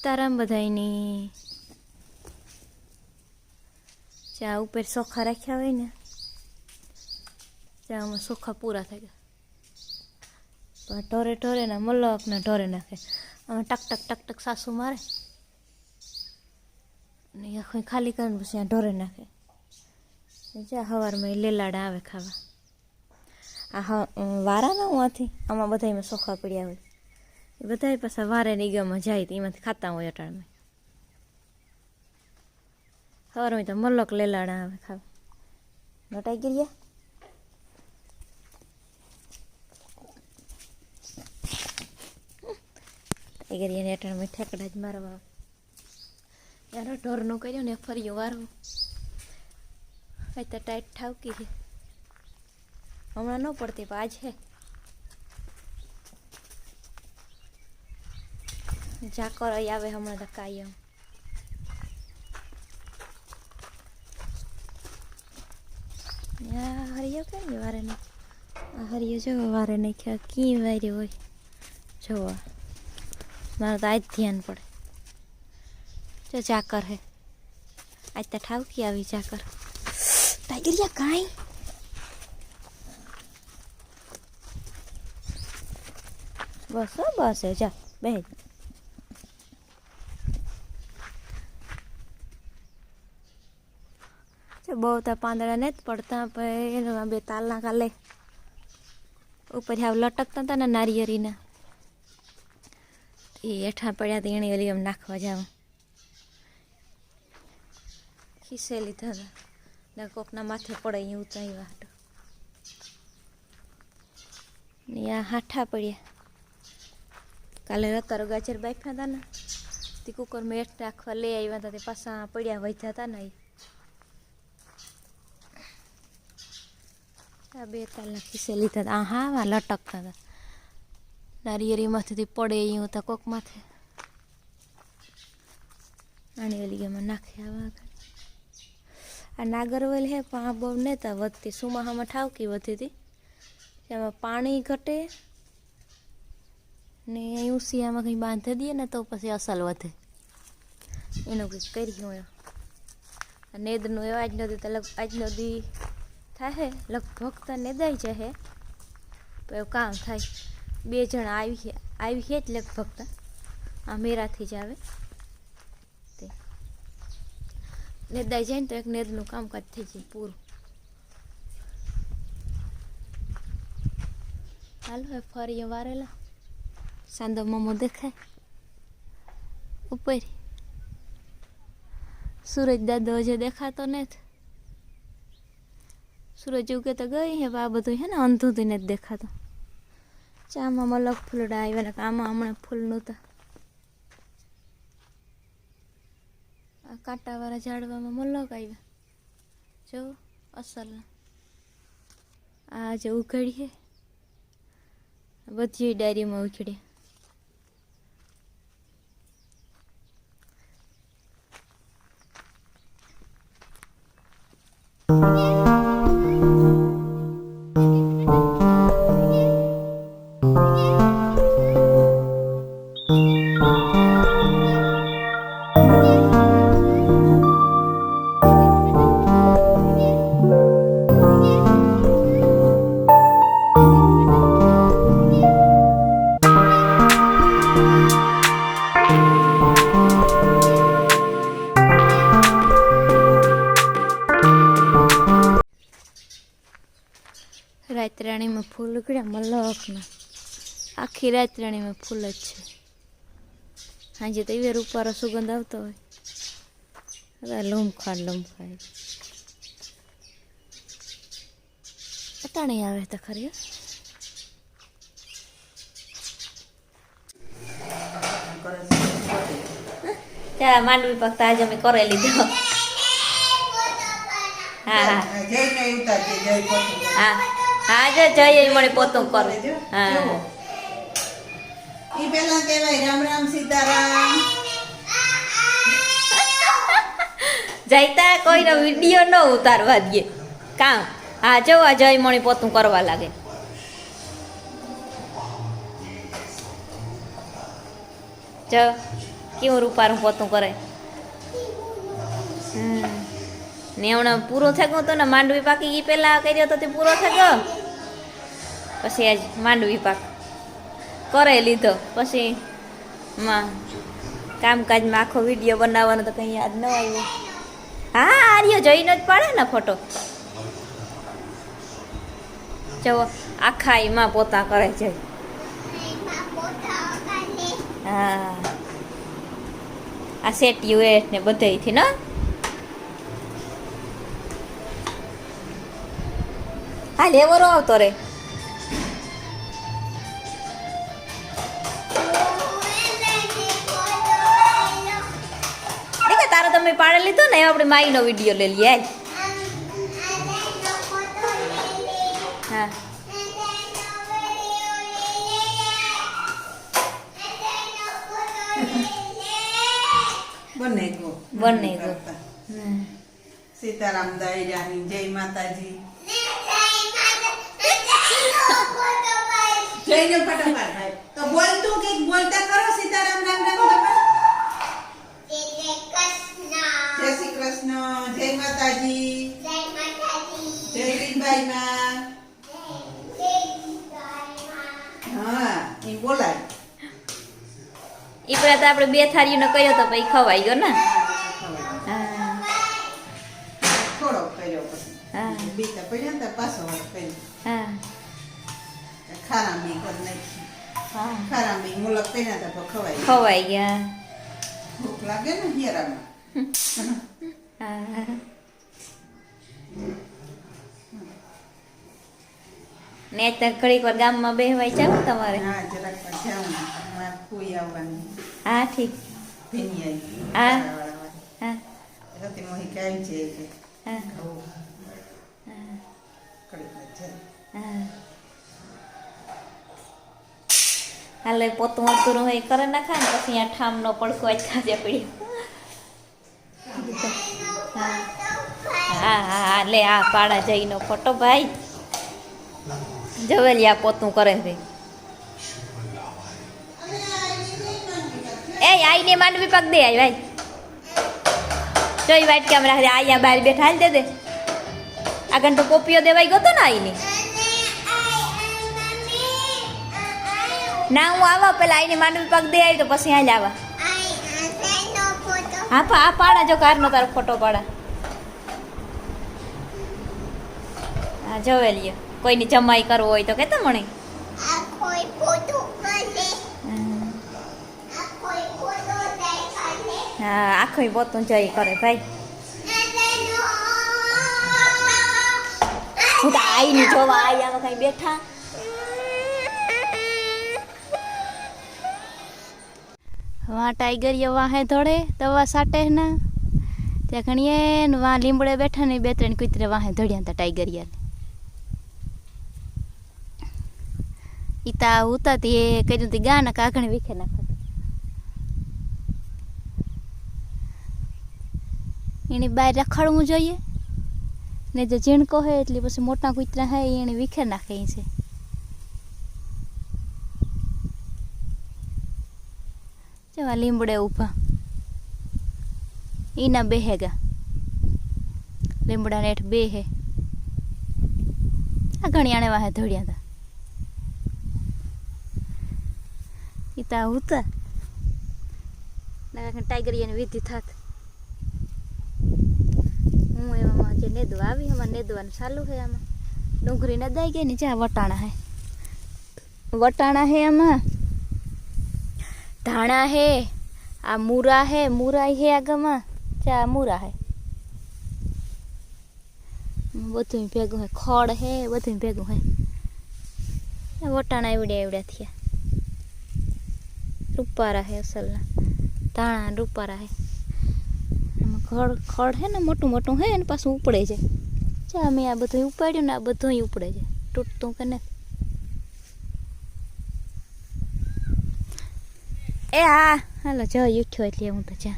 સીતારામ બધાયની. ચા ઉપર સોખા રાખ્યા હોય ને, ચામાં સોખા પૂરા થઈ ગયા. ઢોરે ઢોરે ના, મલક ને ઢોરે નાખે. આમાં ટક ટક ટક ટક સાસુ મારે. અને આખું ખાલી કરીને પછી ઢોરે નાખે. જા સવારમાં લેલાડા આવે ખાવા. આ હા હું આથી? આમાં બધામાં સોખા પડ્યા હોય. એ બધા પાછા વારે નિગમમાં જાય તો એમાંથી ખાતા હોય અટાણમાં હોય તો મલક લેલાડા આવે ખાવા. નટાઈ ગયા એ કરી એને અટાણમાં ઠેકડા જ મારવા યાર ઢોરનો કર્યો ને ફર્યો વારવો. તો ટાઈટ ઠાવકી છે. હમણાં ન પડતી પણ આજ ઝાકર અહીં આવે હમણાં કાયમ આ હરિયો કેમ ને વારે નહીં હરિયો જો વારે નહીં ખ્યા કી વાર્યો હોય જોવા મારે તો આજ ધ્યાન પડે જો ઝાકર હે આજ તો ઠાવકી આવી ચાકર ટાઈગરિયા કાંઈ બસ બસ જા બે બહુ તો પાંદડા ને જ પડતા પણ બે તાલના કાલે ઉપર આવ લટકતા હતા ને નારિયેરીના. એ હેઠા પડ્યા તો એને ઓલી એમ નાખવા જાવ. ખીસે લીધા હતા ને કોકના માથે પડે અહીં ઊંચાઈ વાટ. ને આ હાઠા પડ્યા. કાલે રતારો ગાજર બાફ્યા હતા ને, તે કુકરમાં હેઠ રાખવા લઈ આવ્યા હતા તે પાછા પડ્યા વધ્યા હતા ને આ બે તાલના ખીસે લીધા હતા આ હા હા લટકતા હતા નારિયેરીમાંથી પડે એવું હતા કોક માથે. આની ઓલી એમાં નાખી આવા આ નાગરવેલ હે, પણ આ બહુ નહોતા વધતી. સુમાહામાં ઠાવકી વધી હતી એમાં પાણી ઘટે ને અહીં ઉસિયામાં કંઈ બાંધી દઈએ ને તો પછી અસલ વધે. એનું કંઈક કર્યું એમ નેદનું એવા આજ નદી તો લગ આજ નદી થાય લગભગ તો નેદાઈ જશે તો એવું કામ થાય. બે જણા આવી આવી છે જ લગભગ તો. આ મેરાથી જ આવે. તે. નેદાઈ જાય ને તો એક નેદનું કામકાજ થઈ જાય પૂરું. હાલો, હવે ફરી વારેલા. સાંદો મમો દેખાય. ઉપર. સૂરજ દાદો હજે દેખાતો નથી. સૂરજ ઉગે તો ગઈ હે, આ બધું છે ને અંધું નથી દેખાતો. ચામાં મલક ફૂલડા આવ્યા ને આમાં હમણાં ફૂલ નહોતા. આ કાંટાવાળા ઝાડવામાં મલક આવ્યા. જો, અસલના. આ જે ઉઘડીએ બધી ડાયરીમાં રાતરાણીમાં ફૂલ ઉગડ્યા મલકના. આખી રાતરાણીમાં ફૂલ જ છે. સાંજે તો એવી રૂપારો સુગંધ આવતો હોય. હવે લમખા લમખાય અટાણે આવે તો ખરી ત્યાં માંડવી પકતા આજે અમે કરે લીધો. હા હા. હા. હા જો જઈએ મને પોતું કરું હા ઈ પેલા કહેવાય રામ રામ સીતારામ જઈતા કોઈનો વીડિયો ન ઉતારવા દે કામ હા જો આ જય મણી પોતું કરવા લાગે જો કેવું રૂપારું પોતું કરે હમ. ને હમણાં પૂરો થઈ ગયો તો ને માંડવી પાકી ગઈ પહેલા કર્યો તો તે પૂરો થઈ ગયો પછી આજ માંડવી પાક કરે લીધો. પછી માં કામકાજમાં આખો વીડિયો બનાવવાનો તો કંઈ યાદ ન આવ્યું. હા, આર્યો જઈને જ પાડે ને ફોટો. જો આખા એમાં પોતા કરે છે. હા. આ સેટ એ ને બધેથી ને? હા લેવરો આવતો રે. પાડે લીધો ને આપણે માઈનો વીડિયો લઈ લઈએ. હા. સીતારામ દાયરાની જય માતાજી. જયને ફટાફટ તો બોલ તું બોલતા કરો કૃષ્ણ જય માતાજી જય માં. હા એ બોલાય. એ પેલા તો આપણે બે થાળીનો કર્યો તો પછી ખવાઈ ગયો ને? હા થોડો કર્યો પછી. હા. બીતા પડ્યા ને પાછો કર્યો હા. ખારામી કર નાખી હા. ખારામી મુલક કર્યા તો ખવાય ખવાઈ ગયા. ભૂખ લાગે ને હિયરામાં હા. ને તો ઘડીક વાર ગામમાં બેહવાય જાવ તમારે. હા જરાક જાઉં મારે કોઈ આવવાની હા ઠીક. ભીની આવી. હા. હા. રતી મોહી કાંઈ છે કે હા. હાલે પોતું અતુરું હોય કરે નાખા ને પછી અહીંયા ઠામનો પડકો જ ખાજે પડી લે આ પાડા જઈનો ફોટો ભાઈ. જવેલિયા પોતું કરે છે. એ આઈને માંડવી પગ દે આઈ ભાઈ. જોઈ વાઈટ કેમેરા અહીંયા બહાર બેઠા દે દે. આગળ તો કોપીઓ દેવાઈ ગયો તો ને આઈની. ના હું આવા પેલા આઈને માંડવી પગ દે આવી તો પછી હાલ આવા. હા પા આ પાડા જો કારનો તારો ફોટો પાડા. આ જવેલીએ કોઈની જમાઈ કરવો હોય તો કે મણે. હા આખો પોતું જઈ કરે ભાઈ. હું તો આવીને જોવા આવ્યા કઈ બેઠા. વાં ટાઈગર વાહે ધોળે દવા સાટે ના. ત્યાં ઘણીએ વાં લીમડે બેઠા ને બે ત્રણ કુતરે વાહે ધોળ્યા હતા ટાઈગર યાર ઈ તા ઉતા તી એ કર્યું તી ગા ને કાઘણી વિખે નાખત એની બહાર રખડવું જોઈએ. ને જે ઝીણકો હે એટલે પછી મોટા કૂતરા હે એને વિખે નાખે ઈ છે. જેવા લીમડે ઊભા. એના બે હેગા લીમડા નેઠ બે હે. આ આણે વાહે ધોડ્યા હતા ઈ તા ઉતા ના ટાઈગર એને વિધિ થાત હું એવામાં જે નેદવા આવી એમાં નેદવાનું ચાલુ છે આમાં ડુંગળી નદાઈ ગઈ ને જ્યાં વટાણા હે વટાણા હે આમાં ધાણા હે આ મૂરા હે મૂરાઈ હે આગમાં ચા મૂરા હે બધું ભેગું હે ખડ હે બધું ભેગું હે આ વટાણા એવડ્યા એવડ્યા થયા રૂપારા હે અસલના. ધાણા રૂપારા હે એમાં ખડ ખડ હે ને મોટું મોટું હે એને પાછું ઉપડે છે. ચા મેં આ બધું ઉપાડ્યું ને આ બધું ઉપડે છે. તૂટતું કે નથી. એ હા, હાલો જ ઉઠ્યો એટલે હું તો જા.